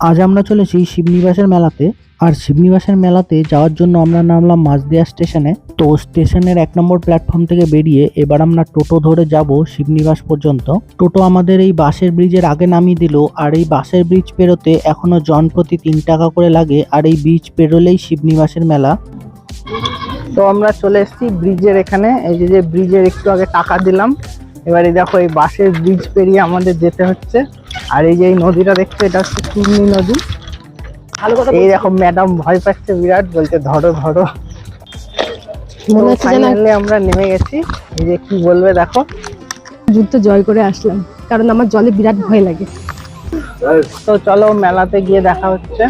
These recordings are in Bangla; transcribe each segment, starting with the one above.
আজ আমরা চলেছি শিবনিবাসের মেলাতে। আর শিবনিবাসের মেলাতে যাওয়ার জন্য আমরা নামলাম মাঝদিয়া স্টেশনে। তো স্টেশনের এক নম্বর প্ল্যাটফর্ম থেকে বেরিয়ে এবার আমরা টোটো ধরে যাব শিবনিবাস পর্যন্ত। টোটো আমাদের এই বাসের ব্রিজের আগে নামিয়ে দিল, আর এই বাসের ব্রিজ পেরোতে এখনও জন প্রতি তিন টাকা করে লাগে, আর এই ব্রিজ পেরোলেই শিবনিবাসের মেলা। তো আমরা চলে এসেছি ব্রিজের এখানে। এই যে ব্রিজের একটু আগে টাকা দিলাম। এবারে দেখো এই বাসের ব্রিজ পেরিয়ে আমাদের যেতে হচ্ছে। আর এই যে এই নদীটা দেখছ এটা হচ্ছে চূর্ণি নদী। এই দেখো ম্যাডাম ভয় পাচ্ছে বিরাট বলছে ধরো ধরো। ফাইনালি আমরা নেমে গেছি। এই যে কি বলবে দেখো। যুদ্ধ জয় করে আসলাম কারণ আমার জলে বিরাট ভয় লাগে। তো চলো মেলাতে গিয়ে দেখা হচ্ছে।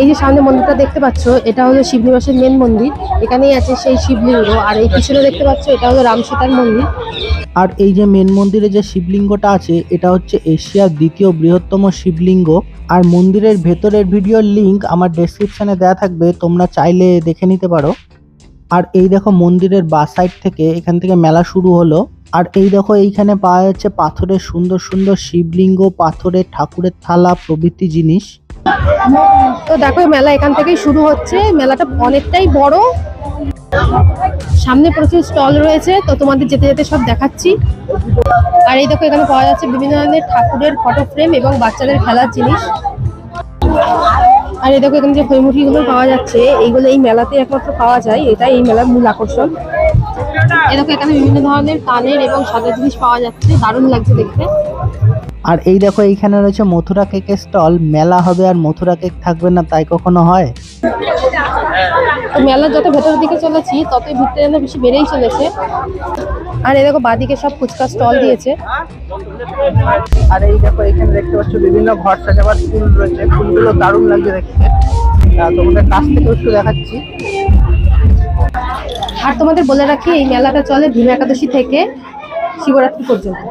এই যে সামনে মন্দিরটা দেখতে পাচ্ছ, এটা হলো শিবনিবাসের মেন মন্দির। এখানেই আছে সেই শিবলিঙ্গ আর এই পিছনে দেখতে পাচ্ছ, এটা হলো রাম সীতার মন্দির। আর এই যে মেন মন্দিরে যে শিবলিঙ্গটা আছে, এটা হচ্ছে এশিয়ার দ্বিতীয় বৃহত্তম শিবলিঙ্গ আর মন্দিরের ভেতরের ভিডিওর লিংক আমার ডেসক্রিপশনে দেওয়া থাকবে, তোমরা চাইলে দেখে নিতে পারো। আর এই দেখো মন্দিরের বা সাইড থেকে এখান থেকে মেলা শুরু হলো। আর এই দেখো এইখানে পাওয়া যাচ্ছে পাথরের সুন্দর সুন্দর শিবলিঙ্গ পাথরের ঠাকুরের থালা, প্রভৃতি জিনিস। তো দেখো মেলা এখান থেকেই শুরু হচ্ছে। মেলাটা অনেকটাই বড়। সামনে প্রচুর স্টল রয়েছে, তো তোমাদের যেতে যেতে সব দেখাচ্ছি। আর এই দেখো, এখানে পাওয়া যাচ্ছে বিভিন্ন ধরনের ঠাকুরের ফটো ফ্রেম এবং বাচ্চাদের খেলার জিনিস। আর এই দেখো, এখানে যে হৈমুঠিগুলো পাওয়া যাচ্ছে, এইগুলো এই মেলাতে একমাত্র পাওয়া যায়। এটাই এই মেলার মূল আকর্ষণ। দেখো, এখানে বিভিন্ন ধরনের কানের এবং সাদা জিনিস পাওয়া যাচ্ছে। দারুণ লাগছে দেখতে। আর এই দেখো এইখানে রয়েছে মথুরা কেকের স্টল। মেলা হবে আর মথুরা কেক থাকবে না তাই কখনো হয়? মেলা যত ভেতরের দিকে চলেছি ততই ভিড়টা যেন বেশি বেড়েই চলেছে। আর এই দেখো বাদিকে সব ফুচকা স্টল দিয়েছে। আর এই দেখো এখানে দেখতে পাচ্ছ বিভিন্ন ঘর সাজাবার ফুল রয়েছে। ফুলগুলো দারুণ লাগছে দেখতে। তোমাদের কাছ থেকে একটু দেখাচ্ছি। আর তোমাদের বলে রাখি এই মেলাটা চলে ভীমা একাদশী থেকে শিবরাত্রি পর্যন্ত।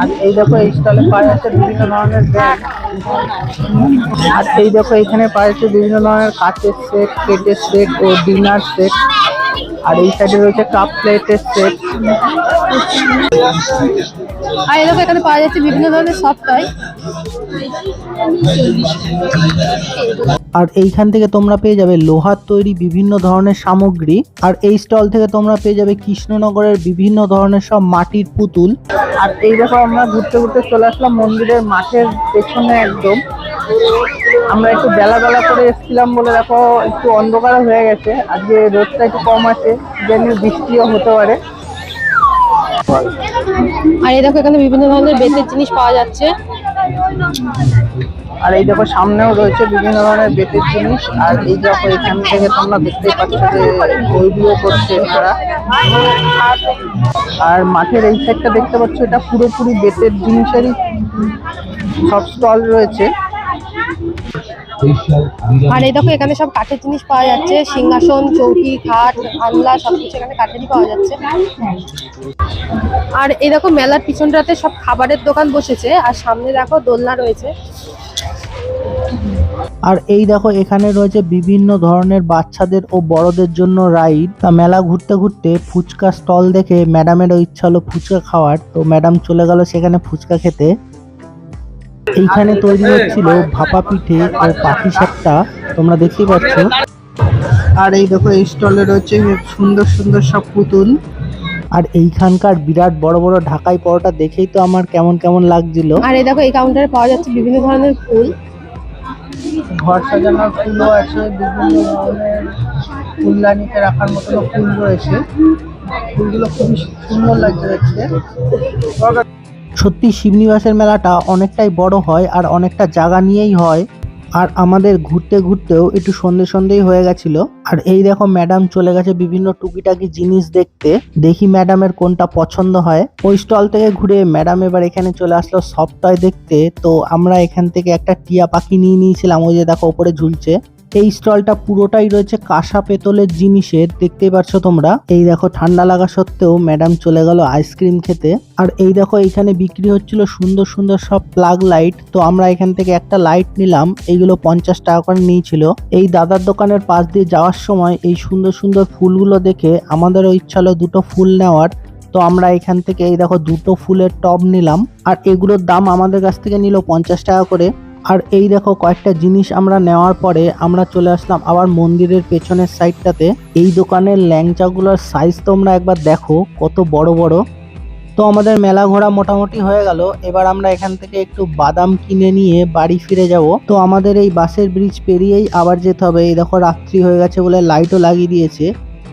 আর এই দেখো, এই স্টলে পাওয়া যাচ্ছে বিভিন্ন ধরনের ব্যাগ আর এই দেখো এখানে পাওয়া যাচ্ছে বিভিন্ন ধরনের কাচের সেট প্লেটের সেট ও ডিনার সেট আর এই সাইডে রয়েছে কাপ প্লেটের সেট আর দেখো, এখানে পাওয়া যাচ্ছে বিভিন্ন ধরনের টয় আর এইখান থেকে তোমরা পেয়ে যাবে লোহার তৈরি বিভিন্ন ধরনের সামগ্রী। আর এই স্টল থেকে তোমরা পেয়ে যাবে কৃষ্ণনগরের বিভিন্ন ধরনের সব মাটির পুতুল। আর এই দেখো আমরা ঘুরতে ঘুরতে চলে আসলাম মন্দিরের মাঠের পেছনে একদম। আমরা একটু বেলা বেলা করে এসেছিলাম বলে দেখো একটু অন্ধকার হয়ে গেছে। আজকে রোদটা একটু কম আছে জানি বৃষ্টিও হতে পারে। আর এই দেখো এখানে বিভিন্ন ধরনের বেতের জিনিস পাওয়া যাচ্ছে। আর এই দেখো, সামনেও রয়েছে বিভিন্ন ধরনের বেতের জিনিস। আর এই দেখো, এখান থেকে তোমরা দেখতেই পাচ্ছ যে ওইগুলো করছে তারা। আর মাঠের এই সাইডটা দেখতে পাচ্ছ, এটা পুরোপুরি বেতের জিনিসেরই সব স্টল রয়েছে। আর এই দেখো, এখানে সব কাঠের জিনিস পাওয়া যাচ্ছে। সিংহাসন, চৌকি, খাট আনলা সবকিছু এখানে কাঠেরই পাওয়া যাচ্ছে। আর এই দেখো, মেলার পিছনটাতে সব খাবারের দোকান বসেছে। আর সামনে দেখো, দোলনা রয়েছে। আর এই দেখো, এখানে রয়েছে বিভিন্ন ধরনের বাচ্চাদের ও বড়দের জন্য রাইড। তা মেলা ঘুরতে ঘুরতে ফুচকা স্টল দেখে ম্যাডামেরও ইচ্ছা হলো ফুচকা খাওয়ার। তো ম্যাডাম চলে গেল সেখানে ফুচকা খেতে। এইখানে তৈরি হচ্ছিল ভাপা পিঠে ও পাখি সাপটা তোমরা দেখতেই পাচ্ছ। আর এই দেখো এই স্টলে রয়েছে সুন্দর সুন্দর সব পুতুল। আর এইখানকার বিরাট বড় বড় ঢাকাই পরোটা দেখেই তো আমার কেমন কেমন লাগছিল। আর এই দেখো এই কাউন্টারে পাওয়া যাচ্ছে বিভিন্ন ধরনের ফুল। ঘর সাজানোর ফুলও আছে বিভিন্ন ধরনের ফুলদানিতে রাখার মতো ফুল রয়েছে। ফুলগুলো খুবই সুন্দর লাগছে দেখতে। সত্যি শিবনিবাসের মেলাটা অনেকটাই বড় হয় আর অনেকটা জায়গা নিয়েই হয়। আর আমাদের ঘুরতে ঘুরতেও একটু সন্ধে সন্ধেই হয়ে গেছিল। আর এই দেখো ম্যাডাম চলে গেছে বিভিন্ন টুকিটাকি জিনিস দেখতে। দেখি ম্যাডামের কোনটা পছন্দ হয়। ওই স্টল থেকে ঘুরে ম্যাডাম এবার এখানে চলে আসলো সফট টয় দেখতে। তো আমরা এখান থেকে একটা টিয়া পাখি নিয়ে নিয়েছিলাম। ওই যে দেখো ওপরে ঝুলছে। এই স্টলটা পুরোটাই রয়েছে কাঁসা পেতলের জিনিসের, দেখতেই পাচ্ছ তোমরা? এই দেখো, ঠান্ডা লাগা সত্ত্বেও ম্যাডাম চলে গেল আইসক্রিম খেতে। আর এই দেখো এখানে বিক্রি হচ্ছিল সুন্দর সুন্দর সব প্লাগ লাইট তো আমরা এখান থেকে একটা লাইট নিলাম, এইগুলো পঞ্চাশ টাকা করে নিয়েছিল। এই দাদার দোকানের পাশ দিয়ে যাওয়ার সময় এই সুন্দর সুন্দর ফুলগুলো দেখে আমাদেরও ইচ্ছা হলো দুটো ফুল নেওয়ার। তো আমরা এখান থেকে এই দেখো, দুটো ফুলের টব নিলাম। আর এগুলোর দাম আমাদের কাছ থেকে নিল পঞ্চাশ টাকা করে। আর এই দেখো কয়েকটা জিনিস আমরা নেওয়ার পরে আমরা চলে আসলাম আবার মন্দিরের পেছনের সাইডটাতে। এই দোকানের ল্যাংচাগুলোর সাইজ তোমরা একবার দেখো, কত বড় বড়। তো আমাদের মেলা ঘোরা মোটামুটি হয়ে গেল। এবার আমরা এখান থেকে একটু বাদাম কিনে নিয়ে বাড়ি ফিরে যাব। তো আমাদের এই বাসের ব্রিজ পেরিয়েই আবার যেতে হবে। এই দেখো রাত্রি হয়ে গেছে বলে লাইটও লাগিয়ে দিয়েছে।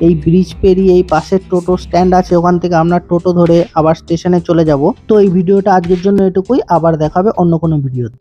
এই ব্রিজ পেরিয়ে এই পাশের টোটো স্ট্যান্ড আছে, ওখান থেকে আমরা টোটো ধরে আবার স্টেশনে চলে যাব। তো এই ভিডিওটা আজকের জন্য এটুকুই। আবার দেখাবে অন্য কোনো ভিডিওতে